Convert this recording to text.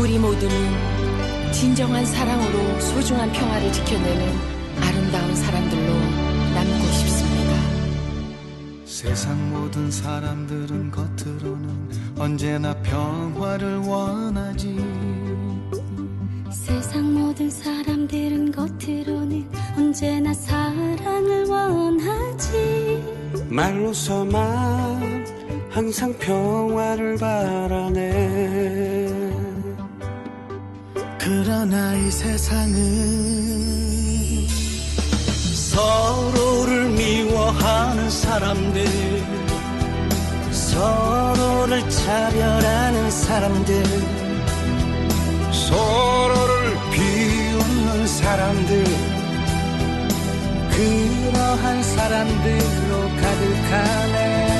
우리 모두는 진정한 사랑으로 소중한 평화를 지켜내는 아름다운 사람들로 남고 싶습니다. 세상 모든 사람들은 겉으로는 언제나 평화를 원하지. 세상 모든 사람들은 겉으로는 언제나 사랑을 원하지. 말로서만 항상 평화를 바라네 그러나 이 세상은 서로를 미워하는 사람들 서로를 차별하는 사람들 서로를 비웃는 사람들 그러한 사람들로 가득하네